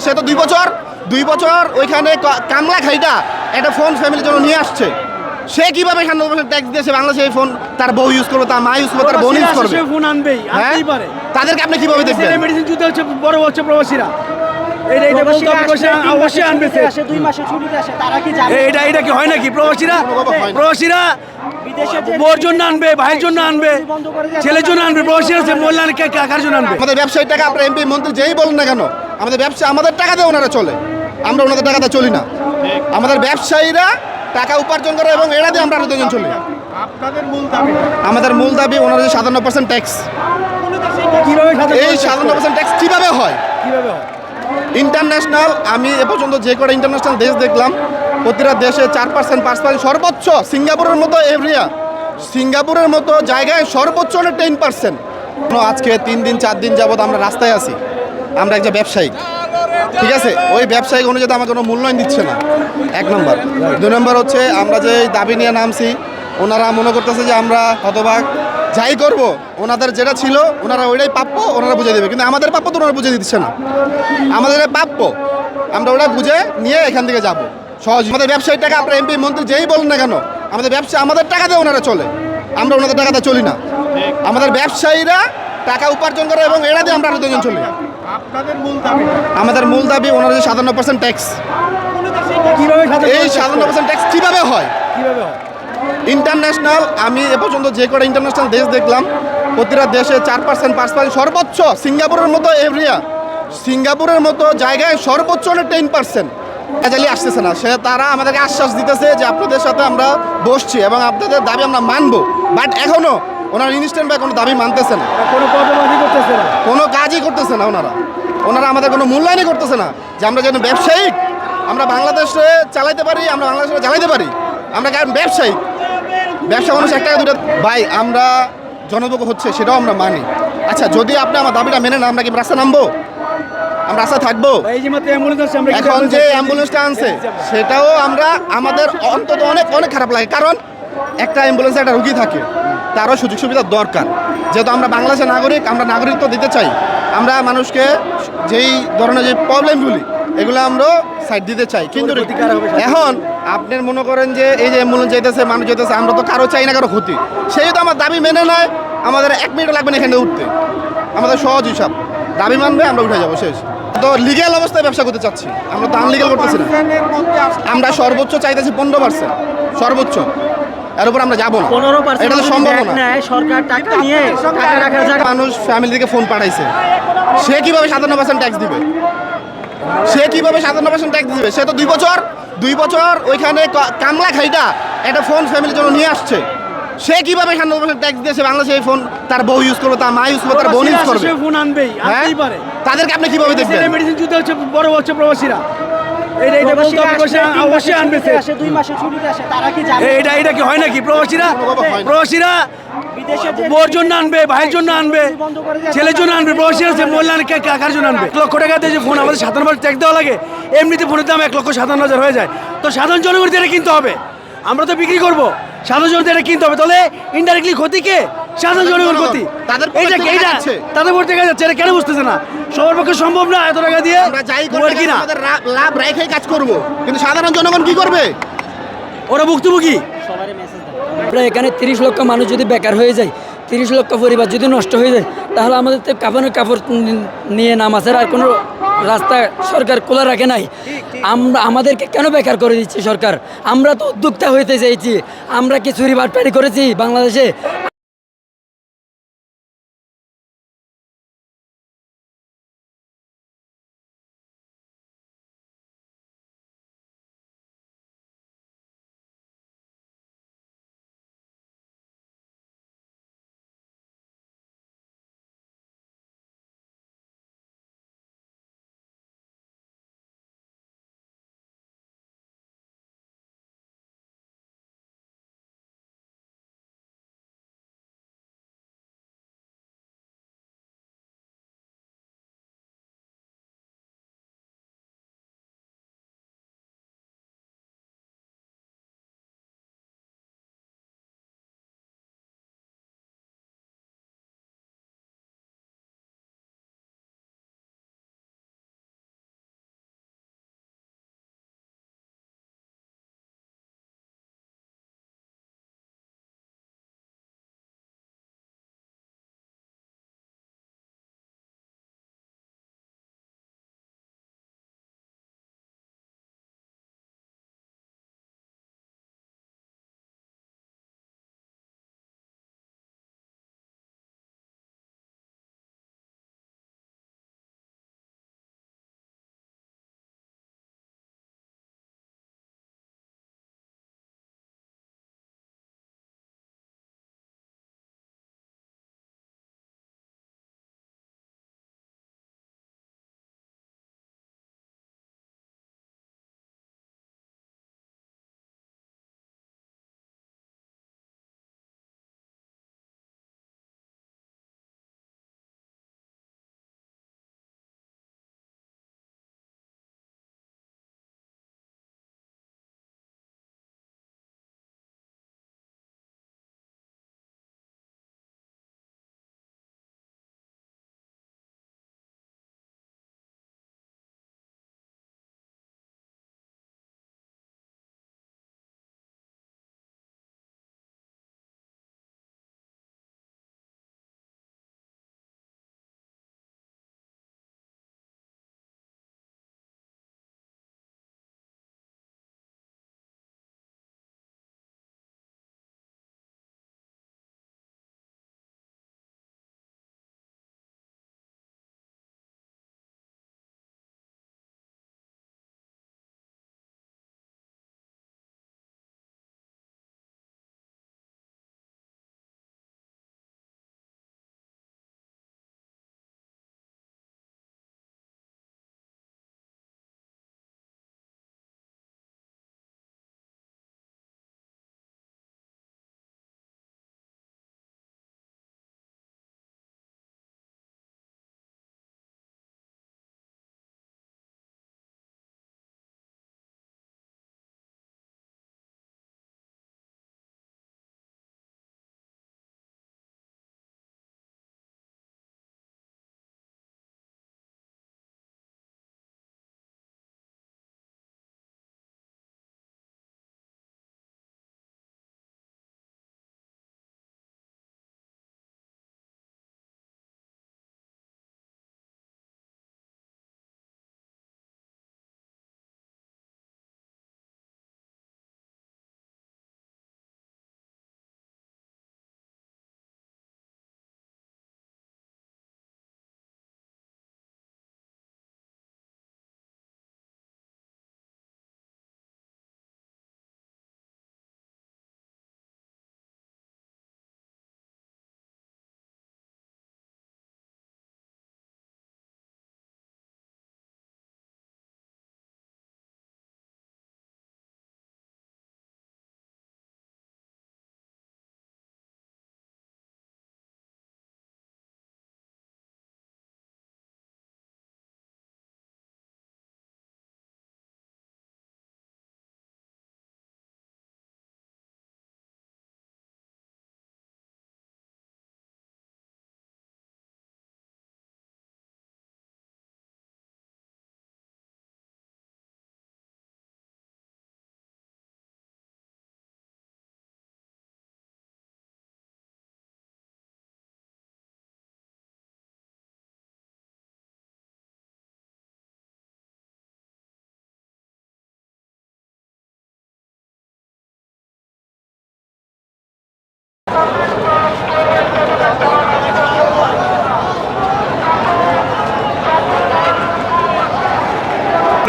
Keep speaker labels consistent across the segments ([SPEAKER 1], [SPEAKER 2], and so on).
[SPEAKER 1] সে তো দুই বছর দুই বছর ওইখানে কামলা খাইটা একটা ফোন ফ্যামিলির জন্য নিয়ে আসছে। সে কীভাবে এখানে ট্যাক্স দিয়েছে বাংলাদেশে এই ফোন তার বউ ইউজ করবে তার মা ইউজ করবে তার বোন ইউজ করবে।
[SPEAKER 2] ফোন আনবেই
[SPEAKER 1] হ্যাঁ?
[SPEAKER 2] আনতেই পারে।
[SPEAKER 1] তাদেরকে আপনি কীভাবে দেখবেন?
[SPEAKER 2] মেডিসিন যুদ্ধ হচ্ছে বড় হচ্ছে প্রবাসীরা। এটা এটা
[SPEAKER 3] কি
[SPEAKER 2] এটা এটা কি হয় নাকি? প্রবাসীরা প্রবাসীরা বোর জন্য আনবে ভাইয়ের জন্য আনবে ছেলের জন্য আনবে প্রবাসীরা সে মহিলা কার জন্য আনবে?
[SPEAKER 1] আমাদের ব্যবসায়ীর টাকা আপনার এমপি মন্ত্রী যেই বলেন না কেন আমাদের ব্যবসা আমাদের টাকা দিয়ে ওনারা চলে। আমরা ওনাদের টাকাতে চলি না। আমাদের ব্যবসায়ীরা টাকা উপার্জন করে এবং এরা দিয়ে আমরা আরও দুজন চলি। আমাদের মূল দাবি ওনারা যে সাতান্ন পার্সেন্ট ট্যাক্স এই সাতান্ন পার্সেন্ট ট্যাক্স কীভাবে হয়? ইন্টারন্যাশনাল আমি এ পর্যন্ত যে কটা ইন্টারন্যাশনাল দেশ দেখলাম প্রতিটা দেশে চার পার্সেন্ট পাঁচ পার্সেন্ট সর্বোচ্চ সিঙ্গাপুরের মতো এরিয়া সিঙ্গাপুরের মতো জায়গায় সর্বোচ্চ হলো টেন পার্সেন্ট আজকে তিন দিন চার দিন যাবত আমরা রাস্তায় আছি। আমরা একজন ব্যবসায়ী ঠিক আছে? ওই ব্যবসায়িক অনুযায়ী আমার কোনো মূল্যায়ন দিচ্ছে না। এক নম্বর। দুই নম্বর হচ্ছে, আমরা যে দাবি নিয়ে নামছি, ওনারা মনে করতেছে যে আমরা হতভাগ যাই করব, ওনাদের যেটা ছিল, ওনারা ওইটাই প্রাপ্য, ওনারা বুঝে দেবে। কিন্তু আমাদের প্রাপ্য তো ওনারা বুঝে দিচ্ছে না। আমাদের প্রাপ্য। আমরা ওটা বুঝে নিয়ে এখান থেকে যাব। সহজ। আমাদের ব্যবসায়ীর টাকা, আপনার এমপি, মন্ত্রী যেই বলেন না কেন, আমাদের ব্যবসা, আমাদের টাকা দিয়ে ওনারা চলে। আমরা ওনাদের টাকাতে চলি না। আমাদের ব্যবসায়ীরা টাকা উপার্জন করে এবং এরা দিয়ে আমরা আরও দুজন চলি। আমাদের মূল দাবি ওনারা যে সাতান্ন পার্সেন্ট ট্যাক্স
[SPEAKER 2] কীভাবে
[SPEAKER 1] এই সাতান্ন পার্সেন্ট ট্যাক্স কীভাবে হয়?
[SPEAKER 2] কীভাবে
[SPEAKER 1] ইন্টারন্যাশনাল আমি এ পর্যন্ত যে কটা ইন্টারন্যাশনাল দেশ দেখলাম প্রতিটা দেশে চার পার্সেন্ট পাঁচ পার্সেন্ট সর্বোচ্চ। সিঙ্গাপুরের মতো এরিয়া সিঙ্গাপুরের মতো জায়গায় সর্বোচ্চ হলো টেন পার্সেন্ট এজালি আসতেছে না। সে তারা আমাদেরকে আশ্বাস দিতেছে যে আপনাদের সাথে আমরা বসছি এবং আপনাদের দাবি আমরা মানবো। বাট এখনও ওনারা ইনস্ট্যান্ট বা কোনো দাবি মানতেছে না।
[SPEAKER 2] কোনো করতেছে না।
[SPEAKER 1] কোনো কাজই করতেছে না ওনারা। ওনারা আমাদের কোনো মূল্যায়নই করতেছে না যে আমরা যেন ব্যবসায়িক আমরা বাংলাদেশে চালাইতে পারি আমরা বাংলাদেশে চালাইতে পারি। আমরা কারণ ব্যবসায়িক। ব্যবসা মানুষ একটা দুটো ভাই আমরা জনভোগ হচ্ছে সেটাও আমরা মানি। আচ্ছা যদি আপনি আমার দাবিটা মেনে না আমরা কি রাস্তা নামবো? আমরা রাস্তা থাকব?
[SPEAKER 2] এই যে অ্যাম্বুলেন্স আমরা
[SPEAKER 1] এখন যে অ্যাম্বুলেন্সটা আনছে সেটাও আমরা আমাদের অন্তত অনেক অনেক খারাপ লাগে। কারণ একটা অ্যাম্বুলেন্সে একটা রুগী থাকে। তারও সুযোগ সুবিধা দরকার। যেহেতু আমরা বাংলাদেশের নাগরিক আমরা নাগরিকত্ব দিতে চাই। আমরা মানুষকে যেই ধরনের যে প্রবলেমগুলি এগুলো আমরা সাইড দিতে চাই। কিন্তু এখন আপনি মনে করেন যে এই যে অ্যাম্বুলেন্স যেতেছে মানুষ যেতেছে আমরা তো কারও চাই না কারও ক্ষতি। সেই তো আমার দাবি মেনে নেয় আমাদের এক মিনিট লাগবে না এখানে উঠতে। আমাদের সহজ হিসাব। দাবি মানবে আমরা উঠে যাব শেষ। তো লিগ্যাল অবস্থায় ব্যবসা করতে চাচ্ছি। আমরা তো আনলিগাল করতেছি না। আমরা সর্বোচ্চ চাইতেছি পনেরো পার্সেন্ট সর্বোচ্চ। এর উপর আমরা যাব না। এটা তো সম্ভব না।
[SPEAKER 3] সরকার টাকা নিয়ে টাকা রাখার জায়গা
[SPEAKER 1] মানুষ ফ্যামিলি থেকে ফোন পাঠাইছে। সে কীভাবে সাতান্ন পার্সেন্ট ট্যাক্স দিবে? সে কীভাবে সাতান্ন পার্সেন্ট ট্যাক্স দিবে? সে তো দুই বছর দুই বছর ওইখানে কামলা খাইটা একটা ফোন ফ্যামিলির জন্য নিয়ে আসছে। সে কীভাবে সাতান্ন পার্সেন্ট ট্যাক্স দিয়েছে বাংলাদেশে এই ফোন তার বউ ইউজ করবে তার মা ইউজ করবে তার বোন ইউজ করবে?
[SPEAKER 2] ফোন আনবেই
[SPEAKER 1] হ্যাঁ? তাদেরকে আপনি কীভাবে দেখবেন?
[SPEAKER 2] মেডিসিন যুদ্ধ হচ্ছে বড় হচ্ছে প্রবাসীরা। এটা এটা বলতে অবশ্যই আনবে
[SPEAKER 3] আসে দুই মাসে ছুটিতে আসে তারা কি জানে?
[SPEAKER 2] এটা এটা কি হয় নাকি? প্রবাসীরা প্রবাসীরা বোর জন্য আনবে ভাইয়ের জন্য আনবে ছেলের জন্য আনবে প্রবাসীরা সে মহিলা কার জন্য আনবে? এক লক্ষ টাকা দিয়ে যে ফোন আমাদের সাধারণ মানুষ ট্যাক্স দেওয়া লাগে এমনিতে ফোনের দাম এক লক্ষ সাতান্ন হাজার হয়ে যায়। তো সাধারণ জনগণকে এটা কিনতে হবে। আমরা তো বিক্রি করব। সাধারণ জনগণকে এটা কিনতে হবে। তাহলে ইনডাইরেক্টলি ক্ষতি কে? সাধারণ জনগণ। ক্ষতি।
[SPEAKER 1] তাদের যাচ্ছে
[SPEAKER 2] এটা কেন বুঝতেছে না? সবার পক্ষে সম্ভব না এত টাকা দিয়ে
[SPEAKER 1] আমরা যাই করব
[SPEAKER 2] কিনা
[SPEAKER 1] আমাদের রা- লাভ রেখেই কাজ করব। কিন্তু সাধারণ জনগণ কি করবে?
[SPEAKER 2] ওরা ভুক্তভোগী।
[SPEAKER 4] আমরা এখানে তিরিশ লক্ষ মানুষ যদি বেকার হয়ে যায় তিরিশ লক্ষ পরিবার যদি নষ্ট হয়ে যায় তাহলে আমাদের তো কাপড়ের কাপড় নি- নিয়ে নামাজের আর কোনো রাস্তা সরকার খোলা রাখে নাই। আমরা আমাদেরকে কেন বেকার করে দিচ্ছে সরকার? আমরা তো উদ্যোক্তা হইতে চাইছি। আমরা কি চুরি বাটপাড়ি করেছি বাংলাদেশে?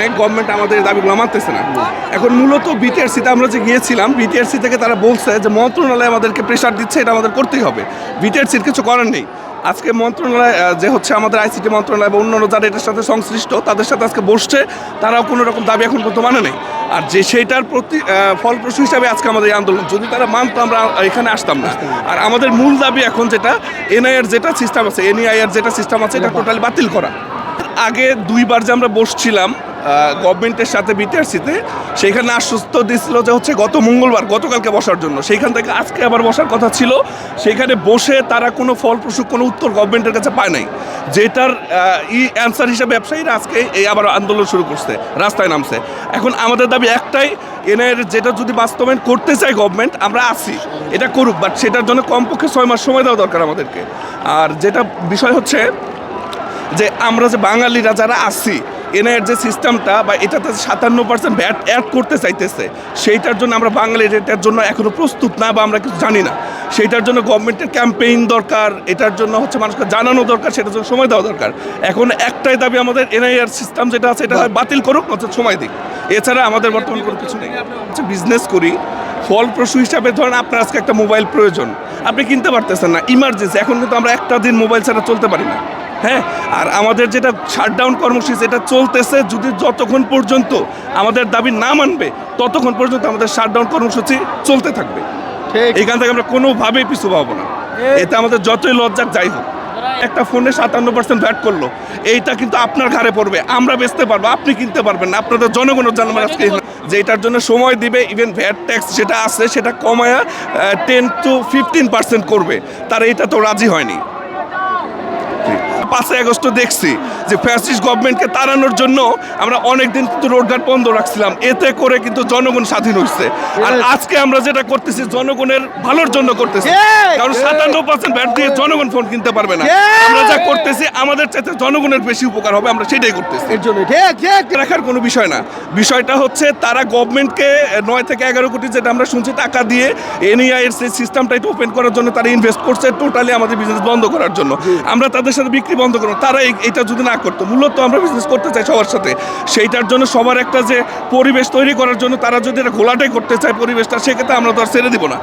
[SPEAKER 5] অনেক গভর্নমেন্ট আমাদের দাবিগুলো মানতেছে না। এখন মূলত বিটিআরসিতে আমরা যে গিয়েছিলাম বিটিআরসি থেকে তারা বলছে যে মন্ত্রণালয় আমাদেরকে প্রেশার দিচ্ছে এটা আমাদের করতেই হবে। বিটিআরসির কিছু করার নেই। আজকে মন্ত্রণালয় যে হচ্ছে আমাদের আইসিটি মন্ত্রণালয় বা অন্যান্য যারা এটার সাথে সংশ্লিষ্ট তাদের সাথে আজকে বসছে। তারাও কোনো রকম দাবি এখন পর্যন্ত মানে নেই। আর যে সেইটার প্রতি ফলপ্রসূ হিসাবে আজকে আমাদের এই আন্দোলন যদি তারা মানতো আমরা এখানে আসতাম না। আর আমাদের মূল দাবি এখন যেটা এনআইয়ের যেটা সিস্টেম আছে এনআইআর যেটা সিস্টেম আছে এটা টোটালি বাতিল করা। আগে দুইবার যে আমরা বসছিলাম গভর্নমেন্টের সাথে বিটিআরসিতে সেইখানে আশ্বস্ত দিছিল যে হচ্ছে গত মঙ্গলবার, গতকালকে বসার জন্য। সেইখান থেকে আজকে আবার বসার কথা ছিল। সেইখানে বসে তারা কোনো ফলপ্রসূ কোনো উত্তর গভর্নমেন্টের কাছে পায় নাই। যেটার ই অ্যান্সার হিসাবে ব্যবসায়ীরা আজকে এই আবার আন্দোলন শুরু করছে, রাস্তায় নামছে। এখন আমাদের দাবি একটাই, এনের যেটা যদি বাস্তবায়ন করতে চায় গভর্নমেন্ট আমরা আছি। এটা করুক বাট সেটার জন্য কমপক্ষে ছয় মাস সময় দেওয়া দরকার আমাদেরকে। আর যেটা বিষয় হচ্ছে যে আমরা যে বাঙালিরা যারা আছি এনআইয়ের যে সিস্টেমটা বা এটাতে সাতান্ন পার্সেন্ট ভ্যাট অ্যাড করতে চাইতেছে সেইটার জন্য আমরা বাঙালি এটার জন্য এখনও প্রস্তুত না বা আমরা কিছু জানি না। সেইটার জন্য গভর্নমেন্টের ক্যাম্পেইন দরকার এটার জন্য হচ্ছে মানুষকে জানানো দরকার সেটার জন্য সময় দেওয়া দরকার। এখন একটাই দাবি আমাদের এনআইআর সিস্টেম যেটা আছে এটা বাতিল করুক নচেত সময় দিক। এছাড়া আমাদের বর্তমান কোনো কিছু নেই। হচ্ছে বিজনেস করি ফলপ্রসূ হিসাবে ধরেন আপনার আজকে একটা মোবাইল প্রয়োজন। আপনি কিনতে পারতেছেন না ইমার্জেন্সি এখন কিন্তু আমরা একটা দিন মোবাইল ছাড়া চলতে পারি না। হ্যাঁ আর আমাদের যেটা শাটডাউন কর্মসূচি এটা চলতেছে যদি যতক্ষণ পর্যন্ত আমাদের দাবি না মানবে ততক্ষণ পর্যন্ত আমাদের শাটডাউন কর্মসূচি চলতে থাকবে। এখান থেকে আমরা কোনোভাবেই পিছু পাবো না। এতে আমাদের যতই লজ্জাক যাই হোক একটা ফোনে সাতান্ন পার্সেন্ট ভ্যাট করল এইটা কিন্তু আপনার ঘাড়ে পড়বে আমরা বেচতে পারব আপনি কিনতে পারবেন না আপনাদের জনগণের জন্য আজকে যে এটার জন্য সময় দিবে ইভেন ভ্যাট ট্যাক্স যেটা আছে সেটা কমায়া টেন টু ফিফটিন পার্সেন্ট করবে। তারা এটা তো রাজি হয়নি। পাঁচই আগস্ট দেখছি যে ফ্যাসিস্ট গভর্নমেন্টকে তাড়ানোর জন্য আমরা অনেক দিন কিন্তু রোডঘাট বন্ধ রাখছিলাম। এতে করে কিন্তু জনগণ স্বাধীন হচ্ছে আর আজকে আমরা যেটা করতেছি জনগণের ভালোর জন্য করতেছি। কারণ সাতান্ন পার্সেন্ট ভ্যাট দিয়ে জনগণ ফোন কিনতে পারবে না। আমরা যা করতেছি আমাদের চাইতে জনগণের বেশি উপকার হবে আমরা সেটাই করতেছি।
[SPEAKER 1] এর জন্য
[SPEAKER 5] রাখার কোনো বিষয় না। বিষয়টা হচ্ছে তারা গভর্নমেন্টকে নয় থেকে এগারো কোটি যেটা আমরা শুনছি টাকা দিয়ে এনইআই এর সেই সিস্টেমটা একটু ওপেন করার জন্য তারা ইনভেস্ট করছে টোটালি আমাদের বিজনেস বন্ধ করার জন্য। আমরা তাদের সাথে বিক্রি বন্ধ করুন তারা এটা যদি না করতো, মূলত আমরা বিজনেস করতে চাই সবার সাথে। সেইটার জন্য সবার একটা যে পরিবেশ তৈরি করার জন্য তারা যদি এটা ঘোলাটাই করতে চায় পরিবেশটা, সেক্ষেত্রে আমরা তো আর ছেড়ে দিব না।